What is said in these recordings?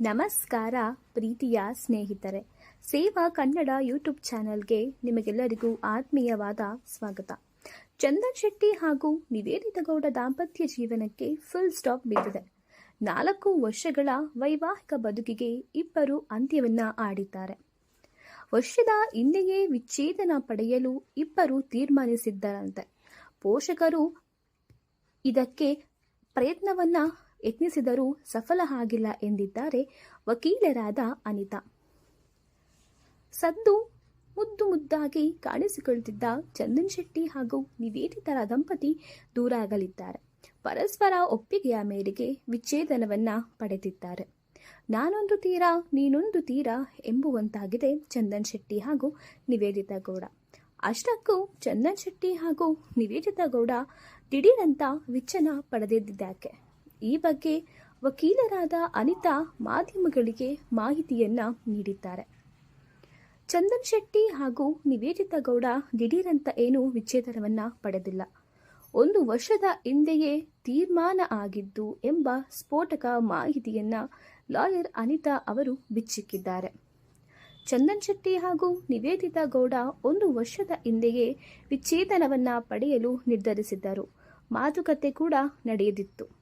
ನಮಸ್ಕಾರ ಪ್ರೀತಿಯ ಸ್ನೇಹಿತರೆ. ಸೇವಾ ಕನ್ನಡ ಯೂಟ್ಯೂಬ್ ಚಾನೆಲ್ಗೆ ನಿಮಗೆಲ್ಲರಿಗೂ ಆತ್ಮೀಯವಾದ ಸ್ವಾಗತ. ಚಂದನ್ ಶೆಟ್ಟಿ ಹಾಗೂ ನಿವೇದಿತ ಗೌಡ ದಾಂಪತ್ಯ ಜೀವನಕ್ಕೆ ಫುಲ್ ಸ್ಟಾಪ್ ಬಿದ್ದಿದೆ ನಾಲ್ಕು ವರ್ಷಗಳ ವೈವಾಹಿಕ ಬದುಕಿಗೆ ಇಬ್ಬರು ಅಂತ್ಯವನ್ನ ಆಡಿದ್ದಾರೆ. ವರ್ಷದ ಹಿಂದೆಯೇ ವಿಚ್ಛೇದನ ಪಡೆಯಲು ಇಬ್ಬರು ತೀರ್ಮಾನಿಸಿದ್ದರಂತೆ. ಪೋಷಕರು ಇದಕ್ಕೆ ಪ್ರಯತ್ನವನ್ನ ಯತ್ನಿಸಿದರೂ ಸಫಲ ಆಗಿಲ್ಲ ಎಂದಿದ್ದಾರೆ ವಕೀಲರಾದ ಅನಿತಾ. ಸದ್ದು ಮುದ್ದು ಮುದ್ದಾಗಿ ಕಾಣಿಸಿಕೊಳ್ಳುತ್ತಿದ್ದ ಚಂದನ್ ಶೆಟ್ಟಿ ಹಾಗೂ ನಿವೇದಿತರ ದಂಪತಿ ದೂರಾಗಲಿದ್ದಾರೆ. ಪರಸ್ಪರ ಒಪ್ಪಿಗೆಯ ಮೇರೆಗೆ ವಿಚ್ಛೇದನವನ್ನ ಪಡೆದಿದ್ದಾರೆ. ನಾನೊಂದು ತೀರ, ನೀನೊಂದು ತೀರ ಎಂಬುವಂತಾಗಿದೆ ಚಂದನ್ ಶೆಟ್ಟಿ ಹಾಗೂ ನಿವೇದಿತ ಗೌಡ. ಅಷ್ಟಕ್ಕೂ ಚಂದನ್ ಶೆಟ್ಟಿ ಹಾಗೂ ನಿವೇದಿತಾ ಗೌಡ ದಿಢೀರಂತ ವಿಚ್ಛನ ಪಡೆದಿದ್ದಾಕೆ ಈ ಬಗ್ಗೆ ವಕೀಲರಾದ ಅನಿತಾ ಮಾಧ್ಯಮಗಳಿಗೆ ಮಾಹಿತಿಯನ್ನ ನೀಡಿದ್ದಾರೆ. ಚಂದನ್ ಶೆಟ್ಟಿ ಹಾಗೂ ನಿವೇದಿತಾ ಗೌಡ ದಿಢೀರಂತ ಏನು ವಿಚ್ಛೇದನವನ್ನ ಪಡೆದಿಲ್ಲ. ಒಂದು ವರ್ಷದ ಹಿಂದೆಯೇ ತೀರ್ಮಾನ ಆಗಿದ್ದು ಎಂಬ ಸ್ಫೋಟಕ ಮಾಹಿತಿಯನ್ನ ಲಾಯರ್ ಅನಿತಾ ಅವರು ಬಿಚ್ಚಿಕ್ಕಿದ್ದಾರೆ. ಚಂದನ್ ಶೆಟ್ಟಿ ಹಾಗೂ ನಿವೇದಿತಾ ಗೌಡ ಒಂದು ವರ್ಷದ ಹಿಂದೆಯೇ ವಿಚ್ಛೇದನವನ್ನ ಪಡೆಯಲು ನಿರ್ಧರಿಸಿದ್ದರು. ಮಾತುಕತೆ ಕೂಡ ನಡೆಯದಿತ್ತು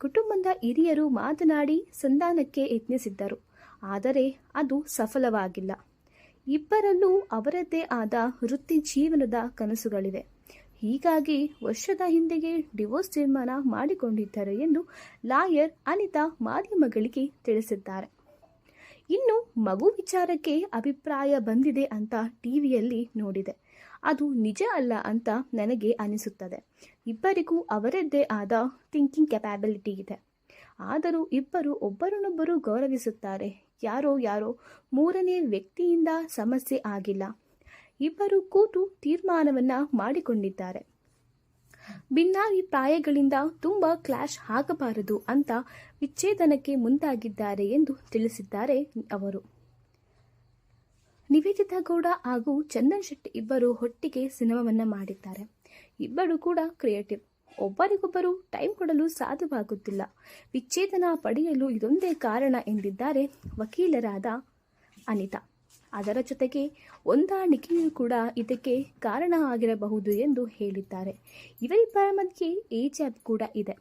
ಕುಟುಂಬದ ಹಿರಿಯರು ಮಾತನಾಡಿ ಸಂಧಾನಕ್ಕೆ ಯತ್ನಿಸಿದ್ದರು. ಆದರೆ ಅದು ಸಫಲವಾಗಿಲ್ಲ. ಇಬ್ಬರಲ್ಲೂ ಅವರದ್ದೇ ಆದ ವೃತ್ತಿ ಜೀವನದ ಕನಸುಗಳಿವೆ. ಹೀಗಾಗಿ ವರ್ಷದ ಹಿಂದೆಯೇ ಡಿವೋರ್ಸ್ ತೀರ್ಮಾನ ಮಾಡಿಕೊಂಡಿದ್ದರು ಎಂದು ಲಾಯರ್ ಅನಿತಾ ಮಾಧ್ಯಮಗಳಿಗೆ ತಿಳಿಸಿದ್ದಾರೆ. ಇನ್ನು ಮಗು ವಿಚಾರಕ್ಕೆ ಅಭಿಪ್ರಾಯ ಬಂದಿದೆ ಅಂತ ಟಿವಿಯಲ್ಲಿ ನೋಡಿದೆ. ಅದು ನಿಜ ಅಲ್ಲ ಅಂತ ನನಗೆ ಅನಿಸುತ್ತದೆ. ಇಬ್ಬರಿಗೂ ಅವರದ್ದೇ ಆದ ಥಿಂಕಿಂಗ್ ಕೆಪ್ಯಾಬಿಲಿಟಿ ಇದೆ. ಆದರೂ ಇಬ್ಬರು ಒಬ್ಬರನ್ನೊಬ್ಬರು ಗೌರವಿಸುತ್ತಾರೆ. ಯಾರೋ ಯಾರೋ ಮೂರನೇ ವ್ಯಕ್ತಿಯಿಂದ ಸಮಸ್ಯೆ ಆಗಿಲ್ಲ. ಇಬ್ಬರು ಕೂತು ತೀರ್ಮಾನವನ್ನು ಮಾಡಿಕೊಂಡಿದ್ದಾರೆ. ಭಿನ್ನಾಭಿಪ್ರಾಯಗಳಿಂದ ತುಂಬ ಕ್ಲಾಶ್ ಆಗಬಾರದು ಅಂತ ವಿಚ್ಛೇದನಕ್ಕೆ ಮುಂದಾಗಿದ್ದಾರೆ ಎಂದು ತಿಳಿಸಿದ್ದಾರೆ ಅವರು. ನಿವೇದಿತಾ ಗೌಡ ಹಾಗೂ ಚಂದನ್ ಶೆಟ್ಟಿ ಇಬ್ಬರು ಒಟ್ಟಿಗೆ ಸಿನಿಮಾವನ್ನ ಮಾಡಿದ್ದಾರೆ. ಇಬ್ಬರು ಕೂಡ ಕ್ರಿಯೇಟಿವ್. ಒಬ್ಬರಿಗೊಬ್ಬರು ಟೈಮ್ ಕೊಡಲು ಸಾಧ್ಯವಾಗುತ್ತಿಲ್ಲ. ವಿಚ್ಛೇದನ ಪಡೆಯಲು ಇದೊಂದೇ ಕಾರಣ ಎಂದಿದ್ದಾರೆ ವಕೀಲರಾದ ಅನಿತಾ. ಅದರ ಜೊತೆಗೆ ಹೊಂದಾಣಿಕೆಯೂ ಕೂಡ ಇದಕ್ಕೆ ಕಾರಣ ಆಗಿರಬಹುದು ಎಂದು ಹೇಳಿದ್ದಾರೆ. ಇವರಿಬ್ಬರ ಮಧ್ಯೆ ಏಜ್ ಆ್ಯಪ್ ಕೂಡ ಇದೆ.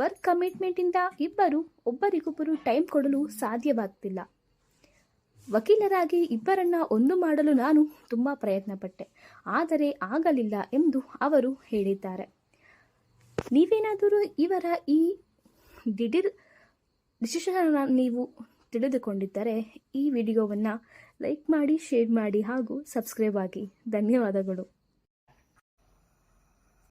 ವರ್ಕ್ ಕಮಿಟ್ಮೆಂಟಿಂದ ಇಬ್ಬರು ಒಬ್ಬರಿಗೊಬ್ಬರು ಟೈಮ್ ಕೊಡಲು ಸಾಧ್ಯವಾಗ್ತಿಲ್ಲ. ವಕೀಲರಾಗಿ ಇಬ್ಬರನ್ನ ಒಂದು ಮಾಡಲು ನಾನು ತುಂಬ ಪ್ರಯತ್ನಪಟ್ಟೆ. ಆದರೆ ಆಗಲಿಲ್ಲ ಎಂದು ಅವರು ಹೇಳಿದ್ದಾರೆ. ನೀವೇನಾದರೂ ಇವರ ಈ ದಿಢೀರ್ ಡಿಸಿಷನ್ ನೀವು ತಿಳಿದುಕೊಂಡಿದ್ದರೆ ಈ ವಿಡಿಯೋವನ್ನು ಲೈಕ್ ಮಾಡಿ ಶೇರ್ ಮಾಡಿ ಹಾಗೂ ಸಬ್ಸ್ಕ್ರೈಬ್ ಆಗಿ. ಧನ್ಯವಾದಗಳು.